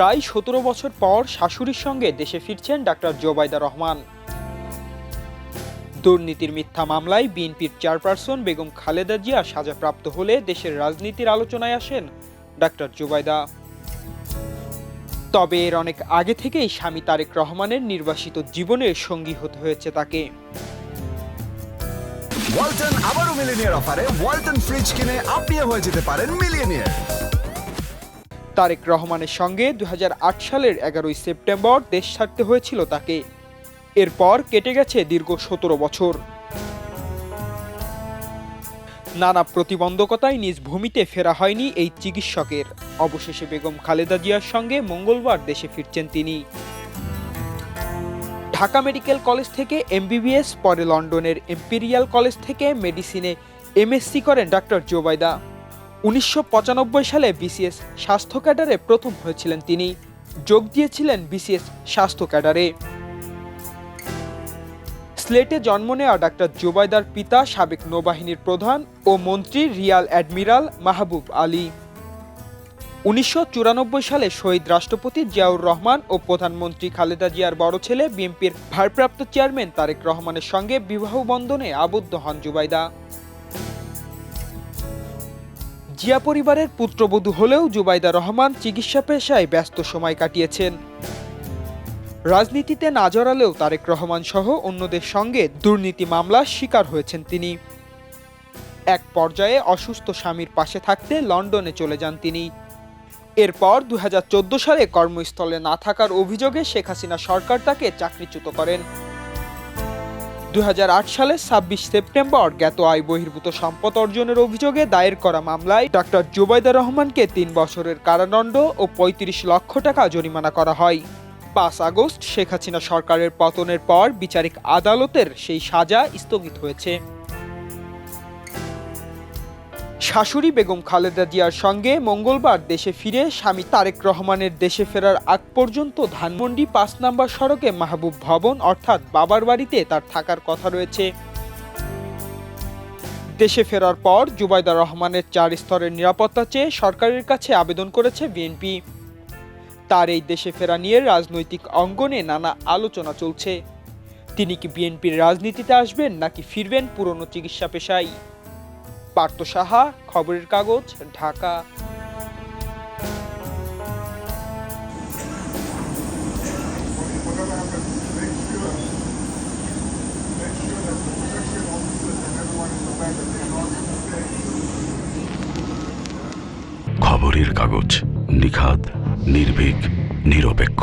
প্রায় সতেরো বছর পর শাশুড়ির সঙ্গে দেশে ফিরছেন ডাক্তার জোবাইদা রহমান। দুর্নীতির মিথ্যা মামলায় বিএনপির চেয়ারপারসন বেগম খালেদা জিয়া সাজাপ্রাপ্ত হলে দেশের রাজনীতির আলোচনায় আসেন ডাক্তার জোবাইদা। তবে এর অনেক আগে থেকেই স্বামী তারেক রহমানের নির্বাসিত জীবনের সঙ্গী হতে হয়েছে তাকে। ওয়ালটন আবারও মিলিনিয়ার অফারে ওয়ালটন ফ্রিজ কিনে আপনিও হয়ে যেতে পারেন মিলিয়নিয়ার। তারেক রহমানের সঙ্গে দু হাজার আট সালের এগারোই সেপ্টেম্বর দেশ ছাড়তে হয়েছিল তাকে। এরপর কেটে গেছে দীর্ঘ সতেরো বছর। নানা প্রতিবন্ধকতায় নিজ ভূমিতে ফেরা হয়নি এই চিকিৎসকের। অবশেষে বেগম খালেদা জিয়ার সঙ্গে মঙ্গলবার দেশে ফিরছেন তিনি। ঢাকা মেডিকেল কলেজ থেকে এমবিবিএস, পরে লন্ডনের এম্পিরিয়াল কলেজ থেকে মেডিসিনে এমএসসি করেন ডাক্তার জোবাইদা উনিশশো পঁচানব্বই সালে বিসিএস স্বাস্থ্য ক্যাডারে প্রথম হয়েছিলেন তিনি। যোগ দিয়েছিলেন বিসিএস স্বাস্থ্য ক্যাডারে। স্লেটে জন্ম নেওয়া ডাক্তার জোবাইদার পিতা, সাবেক নৌবাহিনীর প্রধান ও মন্ত্রী রিয়াল অ্যাডমিরাল মাহবুব আলী। উনিশশো চুরানব্বই সালে শহীদ রাষ্ট্রপতি জিয়াউর রহমান ও প্রধানমন্ত্রী খালেদা জিয়ার বড় ছেলে বিএনপির ভারপ্রাপ্ত চেয়ারম্যান তারেক রহমানের সঙ্গে বিবাহ বন্ধনে আবদ্ধ হন জুবাইদা। জিয়া পরিবারের পুত্রবধূ হলেও জুবাইদা রহমান চিকিৎসা পেশায় ব্যস্ত সময় কাটিয়েছেন। রাজনীতিতে না জড়ালেও তারেক রহমান সহ অন্যদের সঙ্গে দুর্নীতি মামলার শিকার হয়েছেন তিনি। এক পর্যায়ে অসুস্থ স্বামীর পাশে থাকতে লন্ডনে চলে যান তিনি। এরপর দু হাজার চৌদ্দ সালে কর্মস্থলে না থাকার অভিযোগে শেখ হাসিনা সরকার তাকে চাকরিচ্যুত করেন। দু সালে ছাব্বিশ সেপ্টেম্বর জ্ঞাত আয় বহির্ভূত সম্পদ অর্জনের অভিযোগে দায়ের করা মামলায় ডক্টর জুবাইদা রহমানকে তিন বছরের কারাদণ্ড ও পঁয়ত্রিশ লক্ষ টাকা জরিমানা করা হয়। পাঁচ আগস্ট শেখ হাসিনা সরকারের পতনের পর বিচারিক আদালতের সেই সাজা স্থগিত হয়েছে। শাশুড়ি বেগম খালেদা জিয়ার সঙ্গে মঙ্গলবার দেশে ফিরে স্বামী তারেক রহমানের দেশে ফেরার আগ পর্যন্ত ধানমন্ডি পাঁচ নম্বর সড়কে মাহবুব ভবন অর্থাৎ বাবার বাড়িতে তার থাকার কথা রয়েছে। দেশে ফেরার পর জুবাইদা রহমানের চার স্তরের নিরাপত্তা চেয়ে সরকারের কাছে আবেদন করেছে বিএনপি। তার এই দেশে ফেরা নিয়ে রাজনৈতিক অঙ্গনে নানা আলোচনা চলছে। তিনি কি বিএনপির রাজনীতিতে আসবেন নাকি ফিরবেন পুরনো চিকিৎসা পেশায়? পার্থ সাহা খবরের কাগজ ঢাকা। খবরের কাগজ নিখাদ নির্ভীক নিরপেক্ষ।